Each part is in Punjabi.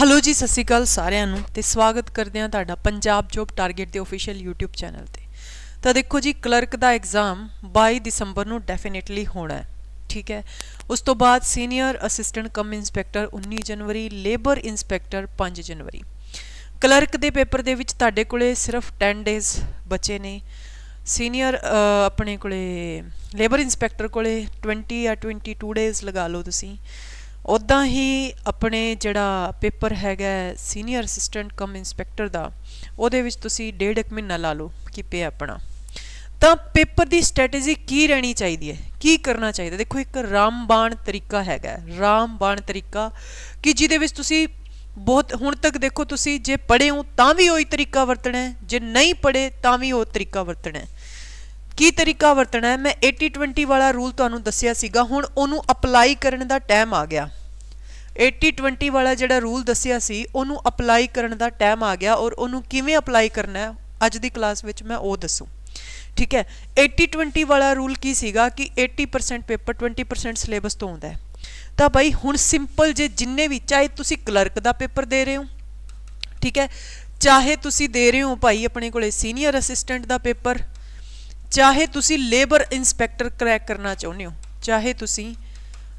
ਹੈਲੋ ਜੀ, ਸਤਿ ਸ਼੍ਰੀ ਅਕਾਲ ਸਾਰਿਆਂ ਨੂੰ ਤੇ ਸਵਾਗਤ ਕਰਦੇ ਹਾਂ ਤੁਹਾਡਾ ਪੰਜਾਬ ਜੋਬ ਟਾਰਗੇਟ ਦੇ ਅਫੀਸ਼ੀਅਲ YouTube ਚੈਨਲ ਤੇ। ਤਾਂ ਦੇਖੋ ਜੀ ਕਲਰਕ ਦਾ ਐਗਜ਼ਾਮ 22 ਦਸੰਬਰ ਨੂੰ ਡੈਫੀਨਿਟਲੀ ਹੋਣਾ ਹੈ, ਠੀਕ ਹੈ। ਉਸ ਤੋਂ ਬਾਅਦ ਸੀਨੀਅਰ ਅਸਿਸਟੈਂਟ ਕਮ ਇਨਸਪੈਕਟਰ 19 ਜਨਵਰੀ ਲੇਬਰ ਇਨਸਪੈਕਟਰ 5 ਜਨਵਰੀ। ਕਲਰਕ ਦੇ ਪੇਪਰ ਦੇ ਵਿੱਚ ਤੁਹਾਡੇ ਕੋਲੇ ਸਿਰਫ 10 ਡੇਜ਼ ਬਚੇ ਨੇ। ਸੀਨੀਅਰ ਆਪਣੇ ਕੋਲੇ ਲੇਬਰ ਇਨਸਪੈਕਟਰ ਕੋਲੇ 20 ਜਾਂ 22 ਡੇਜ਼ ਲਗਾ ਲਓ ਤੁਸੀਂ। ਉਦਾਂ ਹੀ ਆਪਣੇ ਜਿਹੜਾ ਪੇਪਰ ਹੈਗਾ ਸੀਨੀਅਰ ਅਸਿਸਟੈਂਟ ਕਮ ਇਨਸਪੈਕਟਰ ਦਾ, ਉਹਦੇ ਵਿੱਚ ਤੁਸੀਂ ਡੇਢ ਇੱਕ ਮਹੀਨਾ ਲਾ ਲਓ ਕਿ ਪਿਆ ਆਪਣਾ। ਤਾਂ ਪੇਪਰ ਦੀ ਸਟ੍ਰੈਟਜੀ ਕੀ ਰਹਿਣੀ ਚਾਹੀਦੀ ਹੈ? ਕੀ ਕਰਨਾ ਚਾਹੀਦਾ? ਦੇਖੋ, ਇੱਕ ਰਾਮਬਾਣ ਤਰੀਕਾ ਹੈਗਾ ਰਾਮਬਾਣ ਤਰੀਕਾ ਕਿ ਜਿਹਦੇ ਵਿੱਚ ਤੁਸੀਂ ਬਹੁਤ, ਹੁਣ ਤੱਕ ਦੇਖੋ ਤੁਸੀਂ ਜੇ ਪੜ੍ਹੇ ਹੋ ਤਾਂ ਵੀ ਉਹੀ ਤਰੀਕਾ ਵਰਤਣਾ ਹੈ, ਜੇ ਨਹੀਂ ਪੜ੍ਹੇ ਤਾਂ ਵੀ ਉਹ ਤਰੀਕਾ ਵਰਤਣਾ ਹੈ। ਕੀ ਤਰੀਕਾ ਵਰਤਣਾ ਹੈ? ਮੈਂ 80 20 ਵਾਲਾ ਰੂਲ ਤੁਹਾਨੂੰ ਦੱਸਿਆ ਸੀਗਾ, ਹੁਣ ਉਹਨੂੰ ਅਪਲਾਈ ਕਰਨ ਦਾ ਟਾਈਮ ਆ ਗਿਆ। 80 20 ਵਾਲਾ ਜਿਹੜਾ ਰੂਲ ਦੱਸਿਆ ਸੀ, ਉਹਨੂੰ ਅਪਲਾਈ ਕਰਨ ਦਾ ਟਾਈਮ ਆ ਗਿਆ ਔਰ ਉਹਨੂੰ ਕਿਵੇਂ ਅਪਲਾਈ ਕਰਨਾ ਹੈ? ਅੱਜ ਦੀ ਕਲਾਸ ਵਿੱਚ ਮੈਂ ਉਹ ਦੱਸੂ। ਠੀਕ ਹੈ? 80 20 ਵਾਲਾ ਰੂਲ ਕੀ ਸੀਗਾ ਕਿ 80% ਪੇਪਰ 20% ਸਿਲੇਬਸ ਤੋਂ ਆਉਂਦਾ ਹੈ। ਤਾਂ ਭਾਈ ਹੁਣ ਸਿੰਪਲ ਜੇ ਜਿੰਨੇ ਵੀ, ਚਾਹੇ ਤੁਸੀਂ ਕਲਰਕ ਦਾ ਪੇਪਰ ਦੇ ਰਹੇ ਹੋ, ਠੀਕ ਹੈ? ਚਾਹੇ ਤੁਸੀਂ ਦੇ ਰਹੇ ਹੋ ਭਾਈ ਆਪਣੇ ਕੋਲੇ ਸੀਨੀਅਰ ਅਸਿਸਟੈਂਟ ਦਾ ਪੇਪਰ ਚਾਹੇ ਤੁਸੀਂ ਲੇਬਰ ਇਨਸਪੈਕਟਰ ਕਰੈਕ ਕਰਨਾ ਚਾਹੁੰਦੇ ਹੋ, ਚਾਹੇ ਤੁਸੀਂ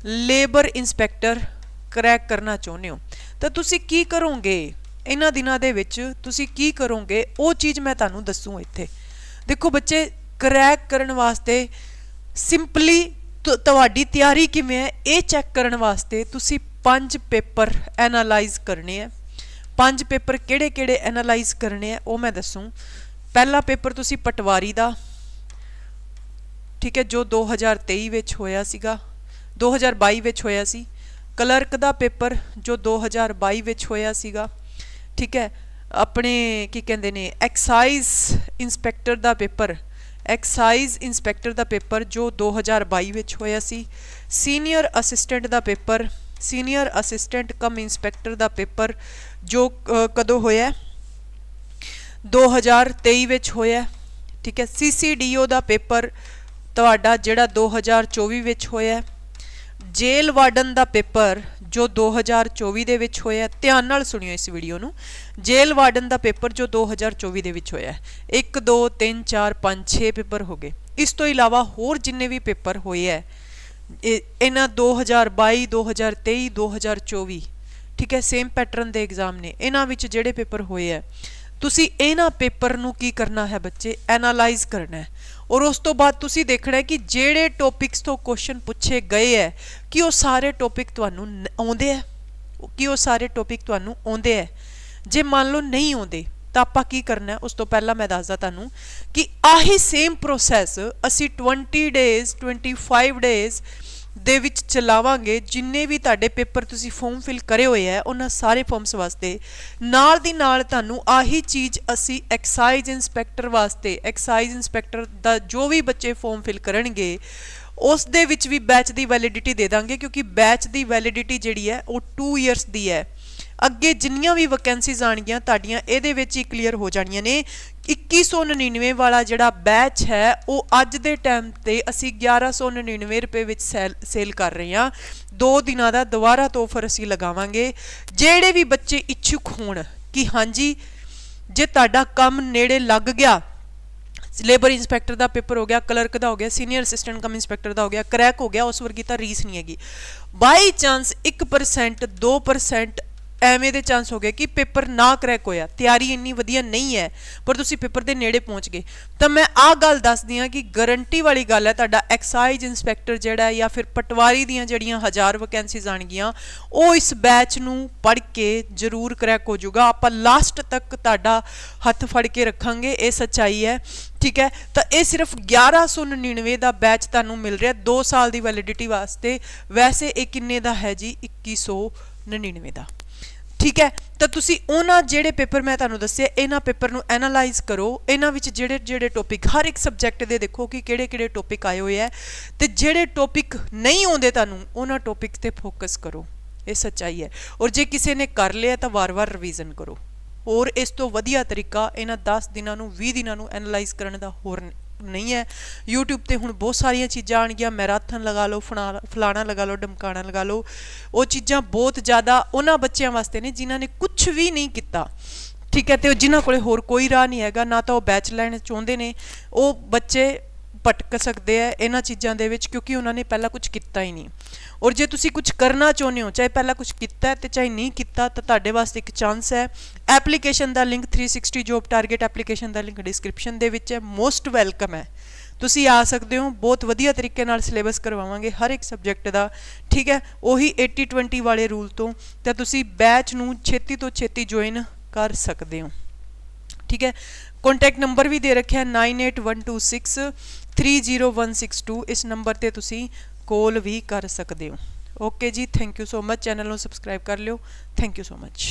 ਲੇਬਰ ਇਨਸਪੈਕਟਰ ਕਰੈਕ ਕਰਨਾ ਚਾਹੁੰਦੇ ਹੋ, ਤਾਂ ਤੁਸੀਂ ਕੀ ਕਰੋਗੇ? ਇਹਨਾਂ ਦਿਨਾਂ ਦੇ ਵਿੱਚ ਤੁਸੀਂ ਕੀ ਕਰੋਗੇ? ਉਹ ਚੀਜ਼ ਮੈਂ ਤੁਹਾਨੂੰ ਦੱਸੂ ਇੱਥੇ। ਦੇਖੋ ਬੱਚੇ, ਕਰੈਕ ਕਰਨ ਵਾਸਤੇ ਸਿੰਪਲੀ ਤੁਹਾਡੀ ਤਿਆਰੀ ਕਿਵੇਂ ਹੈ, ਇਹ ਚੈੱਕ ਕਰਨ ਵਾਸਤੇ ਤੁਸੀਂ ਪੰਜ ਪੇਪਰ ਐਨਾਲਾਈਜ਼ ਕਰਨੇ ਆ ਪੰਜ ਪੇਪਰ ਕਿਹੜੇ-ਕਿਹੜੇ ਐਨਾਲਾਈਜ਼ ਕਰਨੇ ਆ ਉਹ ਮੈਂ ਦੱਸੂ। ਪਹਿਲਾ ਪੇਪਰ ਤੁਸੀਂ ਪਟਵਾਰੀ ਦਾ ਠੀਕ ਹੈ, ਜੋ 2023 ਵਿੱਚ ਹੋਇਆ ਸੀਗਾ 2022 ਵਿੱਚ ਹੋਇਆ ਸੀ। ਕਲਰਕ ਦਾ ਪੇਪਰ ਜੋ 2022 ਵਿੱਚ ਹੋਇਆ ਸੀਗਾ, ਠੀਕ ਹੈ, ਆਪਣੇ ਕੀ ਕਹਿੰਦੇ ਨੇ, ਐਕਸਾਈਜ਼ ਇਨਸਪੈਕਟਰ ਦਾ ਪੇਪਰ, ਐਕਸਾਈਜ਼ ਇਨਸਪੈਕਟਰ ਦਾ ਪੇਪਰ ਜੋ 2022 ਵਿੱਚ ਹੋਇਆ ਸੀ। ਸੀਨੀਅਰ ਅਸਿਸਟੈਂਟ ਦਾ paper, senior assistant cum inspector ਦਾ ਪੇਪਰ ਜੋ ਕਦੋਂ ਹੋਇਆ? 2023 ਵਿੱਚ ਹੋਇਆ, ਠੀਕ ਹੈ, ਸੀਸੀਡੀਓ ਦਾ ਪੇਪਰ ਤੁਹਾਡਾ ਜਿਹੜਾ 2024 ਵਿੱਚ ਹੋਇਆ ਜੇਲ ਵਾਰਡਨ ਦਾ ਪੇਪਰ ਜੋ 2024 ਦੇ ਵਿੱਚ ਹੋਇਆ ਧਿਆਨ ਨਾਲ ਸੁਣਿਓ ਇਸ ਵੀਡੀਓ ਨੂੰ, ਜੇਲ ਵਾਰਡਨ ਦਾ ਪੇਪਰ ਜੋ 2024 ਦੇ ਵਿੱਚ ਹੋਇਆ 1 2 3 4 5 6 ਪੇਪਰ ਹੋ ਗਏ। ਇਸ ਤੋਂ ਇਲਾਵਾ ਹੋਰ ਜਿੰਨੇ ਵੀ ਪੇਪਰ ਹੋਏ ਐ ਇਹਨਾਂ 2022 2023 2024 ਠੀਕ ਹੈ ਸੇਮ ਪੈਟਰਨ ਦੇ ਐਗਜ਼ਾਮ ਨੇ। ਇਹਨਾਂ ਵਿੱਚ ਜਿਹੜੇ ਪੇਪਰ ਹੋਏ ਐ ਤੁਸੀਂ ਇਹਨਾਂ ਪੇਪਰ ਨੂੰ ਕੀ ਕਰਨਾ ਹੈ ਬੱਚੇ? ਐਨਾਲਾਈਜ਼ ਕਰਨਾ ਹੈ। ਔਰ ਉਸ ਤੋਂ ਬਾਅਦ ਤੁਸੀਂ ਦੇਖਣਾ ਹੈ ਕਿ ਜਿਹੜੇ ਟੌਪਿਕਸ ਤੋਂ ਕੁਐਸਚਨ ਪੁੱਛੇ ਗਏ ਹੈ, ਕਿ ਉਹ ਸਾਰੇ ਟੌਪਿਕ ਤੁਹਾਨੂੰ ਆਉਂਦੇ ਹੈ? ਕਿ ਉਹ ਸਾਰੇ ਟੌਪਿਕ ਤੁਹਾਨੂੰ ਆਉਂਦੇ ਹੈ? ਜੇ ਮੰਨ ਲਓ ਨਹੀਂ ਆਉਂਦੇ, ਤਾਂ ਆਪਾਂ ਕੀ ਕਰਨਾ ਉਸ ਤੋਂ ਪਹਿਲਾਂ ਮੈਂ ਦੱਸਦਾ ਤੁਹਾਨੂੰ ਕਿ ਆਹੀ ਸੇਮ ਪ੍ਰੋਸੈਸ ਅਸੀਂ 20 ਡੇਜ਼ 25 ਡੇਜ਼ ਦੇ ਵਿੱਚ ਚਲਾਵਾਂਗੇ, ਜਿੰਨੇ ਵੀ ਤੁਹਾਡੇ ਪੇਪਰ ਤੁਸੀਂ ਫਾਰਮ ਫਿਲ ਕਰੇ ਹੋਏ ਆ, ਉਹਨਾਂ ਸਾਰੇ ਫਾਰਮਸ ਵਾਸਤੇ। ਨਾਲ ਦੀ ਨਾਲ ਤੁਹਾਨੂੰ ਆਹੀ ਚੀਜ਼ ਅਸੀਂ ਐਕਸਾਈਜ਼ ਇਨਸਪੈਕਟਰ ਵਾਸਤੇ ਐਕਸਾਈਜ਼ ਇਨਸਪੈਕਟਰ ਦਾ ਜੋ ਵੀ ਬੱਚੇ ਫਾਰਮ ਫਿਲ ਕਰਨਗੇ, ਉਸ ਦੇ ਵਿੱਚ ਵੀ ਬੈਚ ਦੀ ਵੈਲਿਡਿਟੀ ਦੇ ਦਾਂਗੇ, ਕਿਉਂਕਿ ਬੈਚ ਦੀ ਵੈਲਿਡਿਟੀ ਜਿਹੜੀ ਹੈ, ਉਹ 2 ਇਅਰਸ ਦੀ ਹੈ। ਅੱਗੇ ਜਿੰਨੀਆਂ ਵੀ ਵੈਕੈਂਸੀਜ਼ ਆਣਗੀਆਂ ਤੁਹਾਡੀਆਂ ਇਹਦੇ ਵਿੱਚ ਹੀ ਕਲੀਅਰ ਹੋ ਜਾਣੀਆਂ ਨੇ। 2199 ਵਾਲਾ ਜਿਹੜਾ ਬੈਚ ਹੈ, ਉਹ ਅੱਜ ਦੇ ਟਾਈਮ ਤੇ ਅਸੀਂ 1199 ਰੁਪਏ ਵਿੱਚ ਸੇਲ ਕਰ ਰਹੇ ਹਾਂ। ਦੋ ਦਿਨਾਂ ਦਾ ਦੁਬਾਰਾ ਤੋਫਰ ਅਸੀਂ ਲਗਾਵਾਂਗੇ। ਜਿਹੜੇ ਵੀ ਬੱਚੇ ਇੱਛੁਕ ਹੋਣ ਕਿ ਹਾਂਜੀ, ਜੇ ਤੁਹਾਡਾ ਕੰਮ ਨੇੜੇ ਲੱਗ ਗਿਆ ਲੇਬਰ ਇਨਸਪੈਕਟਰ ਦਾ ਪੇਪਰ ਹੋ ਗਿਆ ਕਲਰਕ ਦਾ ਹੋ ਗਿਆ ਸੀਨੀਅਰ ਅਸਿਸਟੈਂਟ ਕਮ ਇਨਸਪੈਕਟਰ ਦਾ ਹੋ ਗਿਆ ਕਰੈਕ ਹੋ ਗਿਆ, ਉਸ ਵਰਗੀ ਤਾਂ ਰੀਸ ਨਹੀਂ ਹੈਗੀ। ਬਾਈ ਚਾਂਸ 1% 2% ਐਵੇਂ ਦੇ ਚਾਂਸ ਹੋ ਗਏ ਕਿ ਪੇਪਰ ਨਾ ਕਰੈਕ ਹੋਇਆ। ਤਿਆਰੀ ਇੰਨੀ ਵਧੀਆ ਨਹੀਂ ਹੈ, ਪਰ ਤੁਸੀਂ ਪੇਪਰ ਦੇ ਨੇੜੇ ਪਹੁੰਚ ਗਏ। ਤਾਂ ਮੈਂ ਆਹ ਗੱਲ ਦੱਸਦੀ ਹਾਂ ਕਿ ਗਾਰੰਟੀ ਵਾਲੀ ਗੱਲ ਹੈ, ਤੁਹਾਡਾ ਐਕਸਾਈਜ਼ ਇਨਸਪੈਕਟਰ ਜਿਹੜਾ ਹੈ ਜਾਂ ਫਿਰ ਪਟਵਾਰੀ ਦੀਆਂ ਜਿਹੜੀਆਂ ਹਜ਼ਾਰ ਵੈਕੈਂਸੀਜ਼ ਆਣਗੀਆਂ ਉਹ ਇਸ ਬੈਚ ਨੂੰ ਪੜ੍ਹ ਕੇ ਜ਼ਰੂਰ ਕਰੈਕ ਹੋ ਜਾਊਗਾ। ਆਪਾਂ ਲਾਸਟ ਤੱਕ ਤੁਹਾਡਾ ਹੱਥ ਫੜ ਕੇ ਰੱਖਾਂਗੇ, ਇਹ ਸੱਚਾਈ ਹੈ, ਠੀਕ ਹੈ? ਤਾਂ ਇਹ ਸਿਰਫ 1199 ਦਾ ਬੈਚ ਤੁਹਾਨੂੰ ਮਿਲ ਰਿਹਾ 2 ਸਾਲ ਦੀ ਵੈਲਿਡਿਟੀ ਵਾਸਤੇ। ਵੈਸੇ ਇਹ ਕਿੰਨੇ ਦਾ ਹੈ ਜੀ? 2199 ਦਾ। ਠੀਕ ਹੈ? ਤਾਂ ਤੁਸੀਂ ਉਹਨਾਂ ਜਿਹੜੇ ਪੇਪਰ ਮੈਂ ਤੁਹਾਨੂੰ ਦੱਸਿਆ, ਇਹਨਾਂ ਪੇਪਰ ਨੂੰ ਐਨਾਲਾਈਜ਼ ਕਰੋ। ਇਹਨਾਂ ਵਿੱਚ ਜਿਹੜੇ ਜਿਹੜੇ ਟੌਪਿਕ ਹਰ ਇੱਕ ਸਬਜੈਕਟ ਦੇ ਦੇਖੋ ਕਿ ਕਿਹੜੇ ਕਿਹੜੇ ਟੌਪਿਕ ਆਏ ਹੋਏ ਆ। ਤੇ ਜਿਹੜੇ ਟੌਪਿਕ ਨਹੀਂ ਆਉਂਦੇ ਤੁਹਾਨੂੰ, ਉਹਨਾਂ ਟੌਪਿਕ ਤੇ ਫੋਕਸ ਕਰੋ। ਇਹ ਸੱਚਾਈ ਹੈ। ਔਰ ਜੇ ਕਿਸੇ ਨੇ ਕਰ ਲਿਆ ਤਾਂ ਵਾਰ-ਵਾਰ ਰਿਵੀਜ਼ਨ ਕਰੋ। ਔਰ ਇਸ ਤੋਂ ਵਧੀਆ ਤਰੀਕਾ ਇਹਨਾਂ 10 ਦਿਨਾਂ ਨੂੰ 20 ਦਿਨਾਂ ਨੂੰ ਐਨਾਲਾਈਜ਼ ਕਰਨ ਦਾ ਹੋਰ ਨਹੀਂ ਹੈ। YouTube ਤੇ ਹੁਣ ਬਹੁਤ ਸਾਰੀਆਂ ਚੀਜ਼ਾਂ ਆਣਗੀਆਂ ਮੈਰਾਥਨ ਲਗਾ ਲਓ, ਫਣਾ- ਫਲਾਣਾ ਲਗਾ ਲਓ, ਡਮਕਾਣਾ ਲਗਾ ਲਓ। ਉਹ ਚੀਜ਼ਾਂ ਬਹੁਤ ਜ਼ਿਆਦਾ ਉਹਨਾਂ ਬੱਚਿਆਂ ਵਾਸਤੇ ਨੇ ਜਿਨ੍ਹਾਂ ਨੇ ਕੁਝ ਵੀ ਨਹੀਂ ਕੀਤਾ। ਠੀਕ ਹੈ, ਤੇ ਜਿਨ੍ਹਾਂ ਕੋਲੇ ਹੋਰ ਕੋਈ ਰਾਹ ਨਹੀਂ ਹੈਗਾ। ਨਾ ਤਾਂ ਉਹ ਬੈਚ ਲੈਣਾ ਚਾਹੁੰਦੇ ਨੇ। ਉਹ ਬੱਚੇ ਭਟਕ ਸਕਦੇ ਆ ਇਹਨਾਂ ਚੀਜ਼ਾਂ ਦੇ ਵਿੱਚ ਕਿਉਂਕਿ ਉਹਨਾਂ ਨੇ ਪਹਿਲਾਂ ਕੁਝ ਕੀਤਾ ਹੀ ਨਹੀਂ। ਔਰ ਜੇ ਤੁਸੀਂ ਕੁਝ ਕਰਨਾ ਚਾਹੁੰਦੇ ਹੋ, ਚਾਹੇ ਪਹਿਲਾਂ ਕੁਝ ਕੀਤਾ ਹੈ ਤੇ ਚਾਹੇ ਨਹੀਂ ਕੀਤਾ, ਤਾਂ ਤੁਹਾਡੇ ਵਾਸਤੇ ਇੱਕ ਚਾਂਸ ਹੈ। ਐਪਲੀਕੇਸ਼ਨ ਦਾ ਲਿੰਕ 360 ਜੋਬ ਟਾਰਗੇਟ ਐਪਲੀਕੇਸ਼ਨ ਦਾ ਲਿੰਕ ਡਿਸਕ੍ਰਿਪਸ਼ਨ ਦੇ ਵਿੱਚ ਹੈ। ਮੋਸਟ ਵੈਲਕਮ ਹੈ। ਤੁਸੀਂ ਆ ਸਕਦੇ ਹੋ, ਬਹੁਤ ਵਧੀਆ ਤਰੀਕੇ ਨਾਲ ਸਿਲੇਬਸ ਕਰਵਾਵਾਂਗੇ ਹਰ ਇੱਕ ਸਬਜੈਕਟ ਦਾ, ਠੀਕ ਹੈ? ਉਹੀ 80 20 ਵਾਲੇ ਰੂਲ ਤੋਂ, ਤਾਂ ਤੁਸੀਂ ਬੈਚ ਨੂੰ ਛੇਤੀ ਤੋਂ ਛੇਤੀ ਜੁਆਇਨ ਕਰ ਸਕਦੇ ਹੋ। ਠੀਕ ਹੈ? ਕੰਟੈਕਟ ਨੰਬਰ ਵੀ ਦੇ ਰੱਖਿਆ 98126 30162 ਇਸ ਨੰਬਰ ਤੇ ਤੁਸੀਂ ਕਾਲ ਵੀ ਕਰ ਸਕਦੇ ਹੋ। ਓਕੇ ਜੀ thank you so much channel ਨੂੰ ਸਬਸਕ੍ਰਾਈਬ ਕਰ ਲਿਓ। Thank you so much